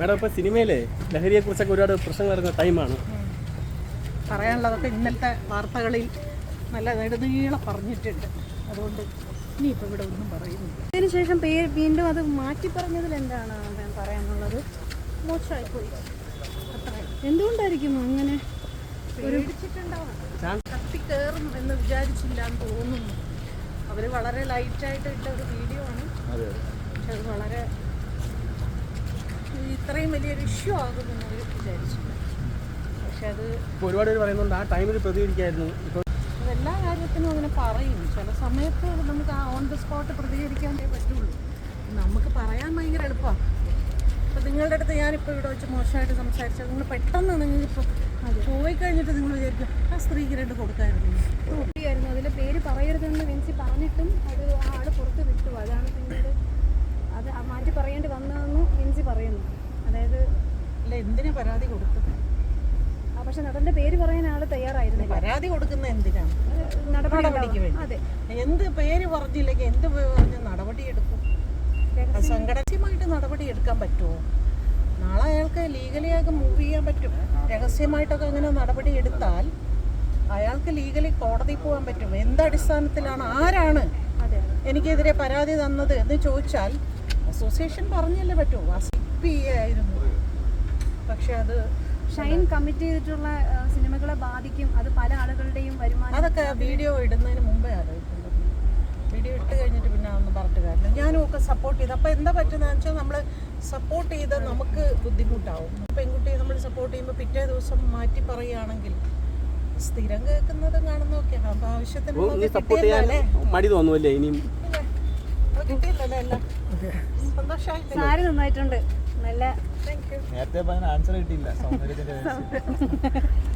Madam ഇപ്പോൾ സിനിമയിലെ ലഹരിയെക്കുറിച്ചൊക്കെ ഒരുപാട് പ്രശ്നങ്ങൾ ഇറങ്ങുന്ന ടൈമാണ്. പറയാനുള്ളതൊക്കെ ഇന്നലത്തെ വാർത്തകളിൽ നല്ല നെടുനീളം പറഞ്ഞിട്ടുണ്ട്. അതുകൊണ്ട് ഇനിയിപ്പോൾ ഇവിടെ ഒന്നും പറയുന്നില്ല. അതിനുശേഷം പേര് വീണ്ടും അത് മാറ്റി പറഞ്ഞതിൽ എന്താണ് ഞാൻ പറയാനുള്ളത്? മോശമായിപ്പോയി. എന്തുകൊണ്ടായിരിക്കും അങ്ങനെ പേടിച്ചിട്ടുണ്ടാവും. ചാൻ- കത്തിക്കേറും എന്ന് വിചാരിച്ചില്ല എന്ന് തോന്നുന്നു. അവർ വളരെ ലൈറ്റായിട്ട് ഇട്ട ഒരു വീഡിയോ ആണ്. അതെ. പക്ഷെ അത് വളരെ ഇത്രയും വലിയൊരു ഇഷ്യൂ ആകുമെന്ന് അവർ വിചാരിച്ചില്ല പക്ഷെ അത് ഒരുപാട് പേര് പറയുന്നുണ്ട് ആ ടൈമിൽ പ്രതികരിക്കായിരുന്നു. ഇപ്പോൾ എല്ലാ കാര്യത്തിനും അങ്ങനെ പറയും. ചില സമയത്ത് നമുക്ക് ആ ഓൺ ദി സ്പോട്ട് പ്രതികരിക്കാനേ പറ്റുള്ളൂ. നമുക്ക് പറയാൻ ഭയങ്കര എളുപ്പമാണ് ഇപ്പം നിങ്ങളുടെ അടുത്ത് ഞാനിപ്പോൾ ഇവിടെ വെച്ച് മോശമായിട്ട് സംസാരിച്ചാൽ നിങ്ങൾ പെട്ടെന്ന് നിങ്ങൾക്കിപ്പോൾ പോയി കഴിഞ്ഞിട്ട് നിങ്ങൾ വിചാരിക്കും ആ സ്ത്രീക്ക് രണ്ട് കൊടുക്കായിരുന്നു. കുട്ടിയായിരുന്നു അതിൽ പേര് പറയരുതെന്ന് വിൻസി പറഞ്ഞിട്ടും അത് ആ ആൾ പുറത്ത് വിട്ടു. അതാണ് പിന്നീട് അത് മാറ്റി പറയേണ്ടി വന്നതെന്ന് വിൻസി പറയുന്നു. അതായത് അല്ല എന്തിനാ പരാതി കൊടുക്കുന്നത് ആ പക്ഷെ നടന്റെ പേര് പറയാൻ ആൾ തയ്യാറായിരുന്നില്ല. പരാതി കൊടുക്കുന്ന എന്തിനാണ് നടപടി നടപടിക്ക് ഉണ്ടാവും. വേണ്ടി. അതെ. എന്ത് പേര് പറഞ്ഞില്ലെങ്കിൽ എന്ത് പറഞ്ഞ് നടപടി എടുക്കും? സംഘടനമായിട്ട് നടപടി എടുക്കാൻ പറ്റുമോ? നാളെ അയാൾക്ക് ലീഗലി ആകെ മൂവ് ചെയ്യാൻ പറ്റും. രഹസ്യമായിട്ടൊക്കെ അങ്ങനെ നടപടി എടുത്താൽ അയാൾക്ക് ലീഗലി കോടതി പോകാൻ പറ്റും എന്തടിസ്ഥാനത്തിലാണ് ആരാണ് എനിക്കെതിരെ പരാതി തന്നത് എന്ന് ചോദിച്ചാൽ അസോസിയേഷൻ പറഞ്ഞല്ലേ പറ്റൂ. സി ആയിരുന്നു. പക്ഷെ അത് ഷൈൻ കമ്മിറ്റ് ചെയ്തിട്ടുള്ള സിനിമകളെ ബാധിക്കും. അത് പല ആളുകളുടെയും വരുമാനം അതൊക്കെ വീഡിയോ ഇടുന്നതിന് മുമ്പേ ആലോചിക്കുന്നത് വീഡിയോ ഇട്ട് കഴിഞ്ഞിട്ട് പിന്നെ ഒന്നും പറഞ്ഞിട്ട് കാര്യമില്ല. ഞാനും ഒക്കെ സപ്പോർട്ട് ചെയ്ത്. അപ്പോൾ എന്താ പറ്റുന്നതെന്ന് വെച്ചാൽ നമ്മൾ സപ്പോർട്ട് ചെയ്ത് നമുക്ക് ബുദ്ധിമുട്ടാവും. പെൺകുട്ടിയെ നമ്മൾ സപ്പോർട്ട് ചെയ്യുമ്പോൾ പിറ്റേ ദിവസം മാറ്റി പറയുകയാണെങ്കിൽ സ്ഥിരം കേൾക്കുന്നതും കാണുന്നതൊക്കെ അപ്പോൾ ആവശ്യത്തിന് മടി തോന്നുമല്ലേ ഇനിയും സാരി നന്നായിട്ടുണ്ട്. നല്ല താങ്ക് യു നേരത്തെ പറഞ്ഞ ആൻസർ കിട്ടിയില്ല. സൗന്ദര്യത്തിന്റെ.